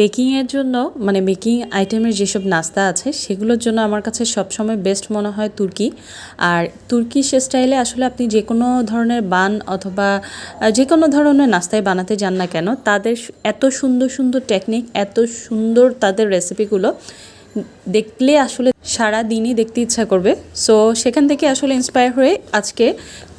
বেকিংয়ের জন্য মানে বেকিং আইটেমের যেসব নাস্তা আছে, সেগুলোর জন্য আমার কাছে সবসময় বেস্ট মনে হয় তুর্কি। আর তুর্কি সে স্টাইলে আসলে আপনি যে কোনো ধরনের বান অথবা যে কোনো ধরনের নাস্তায় বানাতে যান না কেন, তাদের এত সুন্দর সুন্দর টেকনিক এত সুন্দর তাদের রেসিপিগুলো দেখলে আসলে সারা দিনই দেখতে ইচ্ছা করবে। সো সেখান থেকে আসলে ইন্সপায়ার হয়ে আজকে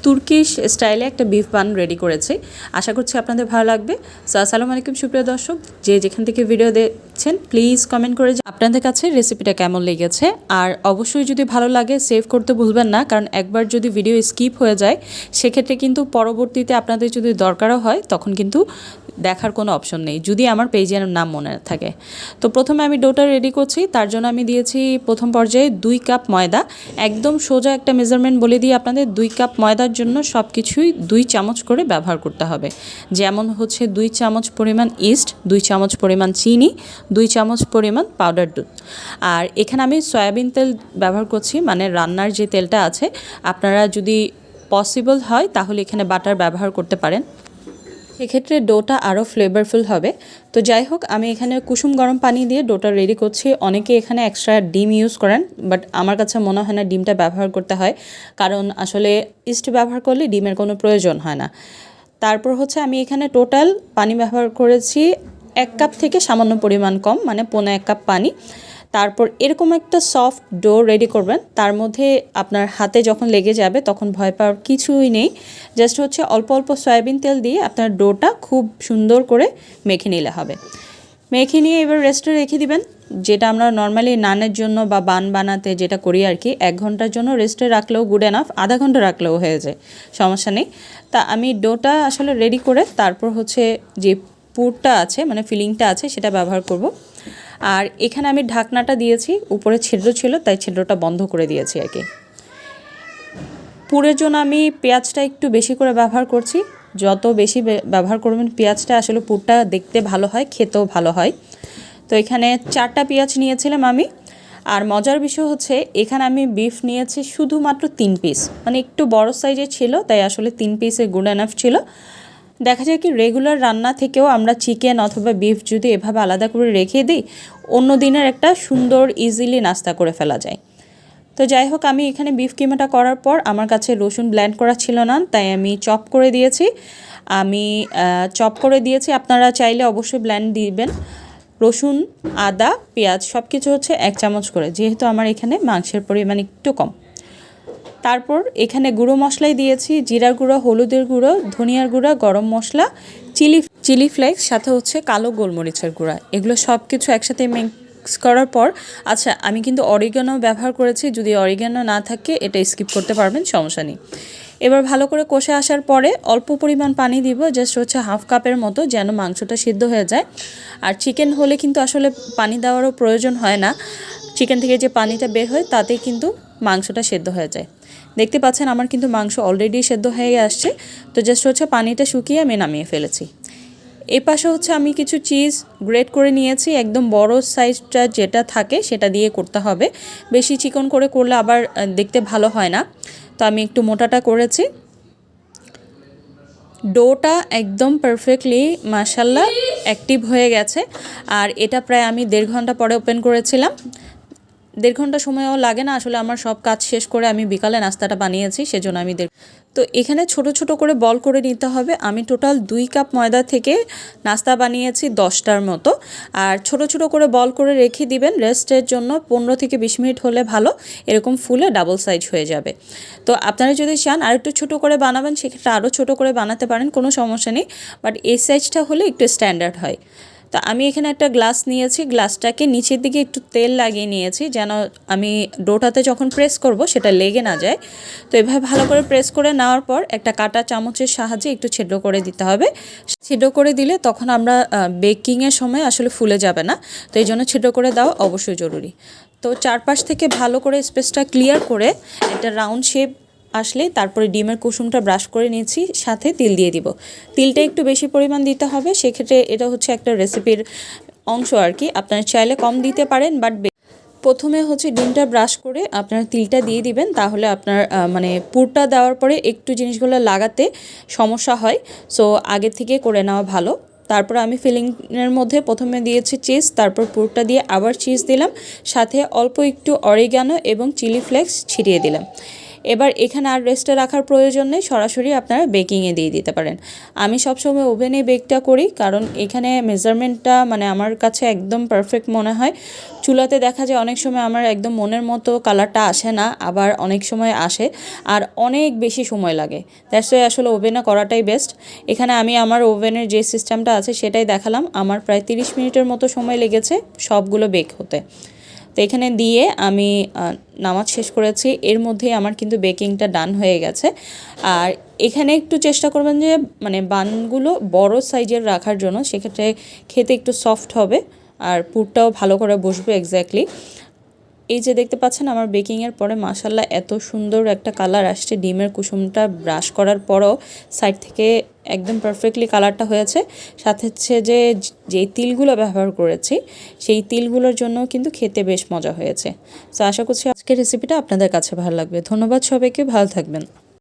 তুর্কিশ স্টাইলে একটা বিফ বান রেডি করেছি। আশা করছি আপনাদের ভালো লাগবে। সো আসসালামু আলাইকুম, সুপ্রিয় দর্শক। যে যেখান থেকে ভিডিও দেখছেন প্লিজ কমেন্ট করে আপনাদের কাছে রেসিপিটা কেমন লেগেছে? আর অবশ্যই যদি ভালো লাগে সেভ করতে ভুলবেন না, কারণ একবার যদি ভিডিও স্কিপ হয়ে যায়, সেক্ষেত্রে কিন্তু পরবর্তীতে আপনাদের যদি দরকারও হয়, তখন কিন্তু দেখার কোনো অপশন নেই, যদি আমার পেজের নাম মনে থাকে। তো প্রথমে আমি ডোটা রেডি করছি, তার জন্য আমি দিয়েছি প্রথম পর্যায়ে দুই কাপ ময়দা। একদম সোজা একটা মেজারমেন্ট বলে দিয়ে আপনাদের, দুই কাপ ময়দার জন্য সব কিছুই দুই চামচ করে ব্যবহার করতে হবে। যেমন হচ্ছে দুই চামচ পরিমাণ ইস্ট দুই চামচ পরিমাণ চিনি, দুই চামচ পরিমাণ পাউডার দুধ। আর এখানে আমি সয়াবিন তেল ব্যবহার করছি মানে রান্নার যে তেলটা আছে, আপনারা যদি পসিবল হয় তাহলে এখানে বাটার ব্যবহার করতে পারেন। সেক্ষেত্রে ডোটা আরও ফ্লেভারফুল হবে। তো যাই হোক, আমি এখানে কুসুম গরম পানি দিয়ে ডোটা রেডি করছি। অনেকে এখানে এক্সট্রা ডিম ইউজ করেন বাট আমার কাছে মনে হয় না ডিমটা ব্যবহার করতে হয়। কারণ আসলে ইস্ট ব্যবহার করলে ডিমের কোনো প্রয়োজন হয় না। তারপর হচ্ছে আমি এখানে টোটাল পানি ব্যবহার করেছি এক কাপ থেকে সামান্য পরিমাণ কম মানে পোনা এক কাপ পানি। তারপর এরকম একটা সফট ডো রেডি করবেন। তার মধ্যে আপনার হাতে যখন লেগে যাবে তখন ভয় পাওয়ার কিছুই নেই। জাস্ট হচ্ছে অল্প অল্প সয়াবিন তেল দিয়ে আপনার ডোটা খুব সুন্দর করে মেখে নিলে হবে। মেখে নিয়ে এবার রেস্টে রেখে দিবেন। যেটা আমরা নর্মালি নানের জন্য বা বান বানাতে যেটা করি আর কি, এক ঘণ্টার জন্য রেস্টে রাখলেও গুড এনাফ আধা ঘণ্টা রাখলেও হয়ে যায়। সমস্যা নেই। তা আমি ডোটা আসলে রেডি করে তারপর হচ্ছে যে পুরটা আছে মানে ফিলিংটা আছে, সেটা ব্যবহার করব। আর এখানে আমি ঢাকনাটা দিয়েছি, উপরে ছিদ্র ছিল, তাই ছিদ্রটা বন্ধ করে দিয়েছি আর কি। পুরের জন্য আমি পেঁয়াজটা একটু বেশি করে ব্যবহার করছি। যত বেশি ব্যবহার করবেন পেঁয়াজটা, আসলে পুরটা দেখতে ভালো হয়, খেতেও ভালো হয়। তো এখানে চারটা পেঁয়াজ নিয়েছিলাম আমি। আর মজার বিষয় হচ্ছে, এখানে আমি বিফ নিয়েছি শুধুমাত্র তিন পিস। মানে একটু বড় সাইজের ছিল, তাই আসলে তিন পিসে গুড এনাফ ছিল। দেখা যায় কি রেগুলার রান্না থেকেও আমরা চিকেন অথবা বিফ যদি এভাবে আলাদা করে রেখে দিই, অন্য দিনের একটা সুন্দর ইজিলি নাস্তা করে ফেলা যায়। তো যাই হোক, আমি এখানে বিফ কিমাটা করার পর আমার কাছে রসুন ব্ল্যান্ড করা ছিল না, তাই আমি চপ করে দিয়েছি। আমি চপ করে দিয়েছি। আপনারা চাইলে অবশ্যই ব্ল্যান্ড দিবেন। রসুন, আদা, পেঁয়াজ সব কিছু হচ্ছে এক চামচ করে, যেহেতু আমার এখানে মাংসের পরিমাণ একটু কম। তারপর এখানে গুঁড়ো মশলাই দিয়েছি জিরার গুঁড়ো, হলুদের গুঁড়ো, ধনিয়ার গুঁড়া, গরম মশলা, চিলি চিলি ফ্লেক্স, সাথে হচ্ছে কালো গোলমরিচের গুঁড়া। এগুলো সব কিছু একসাথে মিক্স করার পর আচ্ছা আমি কিন্তু অরিগানো ব্যবহার করেছি, যদি অরিগানো না থাকে, এটা স্কিপ করতে পারবেন, সমস্যা নেই। এবার ভালো করে কষে আসার পরে অল্প পরিমাণ পানি দিব জাস্ট হচ্ছে হাফ কাপের মতো, যেন মাংসটা সিদ্ধ হয়ে যায়। আর চিকেন হলে কিন্তু আসলে পানি দেওয়ারও প্রয়োজন হয় না। চিকেন থেকে যে পানিটা বের হয়, তাতেই কিন্তু মাংসটা সেদ্ধ হয়ে যায়। দেখতে পাচ্ছেন আমার কিন্তু মাংস অলরেডি সেদ্ধ হয়ে আসছে। তো জাস্ট হচ্ছে পানিটা শুকিয়ে আমি নামিয়ে ফেলেছি। এ পাশে হচ্ছে আমি কিছু চিজ গ্রেট করে নিয়েছি। একদম বড় সাইজটা যেটা থাকে সেটা দিয়ে করতে হবে। বেশি চিকন করে করলে আবার দেখতে ভালো হয় না। তো আমি একটু মোটাটা করেছি। ডোটা একদম পারফেক্টলি মাসাল্লাহ অ্যাক্টিভ হয়ে গেছে। আর এটা প্রায় আমি দেড় ঘণ্টা পরে ওপেন করেছিলাম। দেড় ঘণ্টা সময়ও লাগে না। আসলে আমার সব কাজ শেষ করে আমি বিকালে নাস্তাটা বানিয়েছি, সেজন্য আমি দেড় তো এখানে ছোট ছোট করে বল করে নিতে হবে। আমি টোটাল দুই কাপ ময়দা থেকে নাস্তা বানিয়েছি দশটার মতো। আর ছোট ছোট করে বল করে রেখে দিবেন রেস্টের জন্য পনেরো থেকে বিশ মিনিট হলে ভালো, এরকম ফুলে ডাবল সাইজ হয়ে যাবে। তো আপনারা যদি চান আর একটু ছোটো করে বানাবেন, সেক্ষেত্রে আরও ছোটো করে বানাতে পারেন, কোনো সমস্যা নেই। বাট এই সাইজটা হলে একটু স্ট্যান্ডার্ড হয়। তো আমি এখানে একটা গ্লাস নিয়েছি, গ্লাসটাকে নিচের দিকে একটু তেল লাগিয়ে নিয়েছি যেন আমি ডোটাতে যখন প্রেস করব সেটা লেগে না যায়। তো এভাবে ভালো করে প্রেস করে নেওয়ার পর একটা কাটা চামচের সাহায্যে একটু ছিদ্র করে দিতে হবে। ছিদ্র করে দিলে তখন আমরা বেকিংয়ের সময় আসলে ফুলে যাবে না। তো এই জন্য ছিদ্র করে দেওয়া অবশ্যই জরুরি। তো চারপাশ থেকে ভালো করে স্পেসটা ক্লিয়ার করে একটা রাউন্ড শেপ আসলে তারপরে ডিমের কুসুমটা ব্রাশ করে নিয়েছি, সাথে তিল দিয়ে দিব। তিলটা একটু বেশি পরিমাণ দিতে হবে, সেক্ষেত্রে এটা হচ্ছে একটা রেসিপির অংশ আর কি। আপনারা চাইলে কম দিতে পারেন, বাট প্রথমে হচ্ছে ডিমটা ব্রাশ করে আপনার তিলটা দিয়ে দিবেন, তাহলে আপনার মানে পুরটা দেওয়ার পরে একটু জিনিসগুলো লাগাতে সমস্যা হয়। সো, আগে থেকে করে নেওয়া ভালো। তারপর আমি ফিলিংয়ের মধ্যে প্রথমে দিয়েছি চিজ, তারপর পুরটা দিয়ে আবার চিজ দিলাম, সাথে অল্প একটু অরিগানো এবং চিলি ফ্লেক্স ছিটিয়ে দিলাম। এবার এখানে আর রেস্টে রাখার প্রয়োজন নেই, সরাসরি আপনারা বেকিংয়ে দিয়ে দিতে পারেন। আমি সবসময় ওভেনে বেকটা করি, কারণ এখানে মেজারমেন্টটা মানে আমার কাছে একদম পারফেক্ট মনে হয়। চুলাতে দেখা যায় অনেক সময় আমার একদম মনের মতো কালারটা আসে না, আবার অনেক সময় আসে, আর অনেক বেশি সময় লাগে। দ্যাটস আসলে ওভেনে করাটাই বেস্ট এখানে আমি আমার ওভেনের যে সিস্টেমটা আছে সেটাই দেখালাম, আমার প্রায় তিরিশ মিনিটের মতো সময় লেগেছে সবগুলো বেক হতে। তো এখানে দিয়ে আমি নামাজ শেষ করেছি, এর মধ্যেই আমার কিন্তু বেকিংটা ডান হয়ে গেছে। আর এখানে একটু চেষ্টা করবেন যে মানে বানগুলো বড় সাইজের রাখার জন্য, সেক্ষেত্রে খেতে একটু সফট হবে আর পুরটাও ভালো করে বসবে এক্স্যাক্টলি এই যে দেখতে পাচ্ছেন, আমার বেকিংয়ের পরে মাসাল্লাহ এত সুন্দর একটা কালার আসছে। ডিমের কুসুমটা ব্রাশ করার পরও সাইড থেকে একদম পারফেক্টলি কালারটা হয়েছে। সাথে হচ্ছে যে যেই তিলগুলো ব্যবহার করেছি, সেই তিলগুলোর জন্য কিন্তু খেতে বেশ মজা হয়েছে। তো আশা করছি আজকের রেসিপিটা আপনাদের কাছে ভালো লাগবে। ধন্যবাদ সবাইকে, ভালো থাকবেন।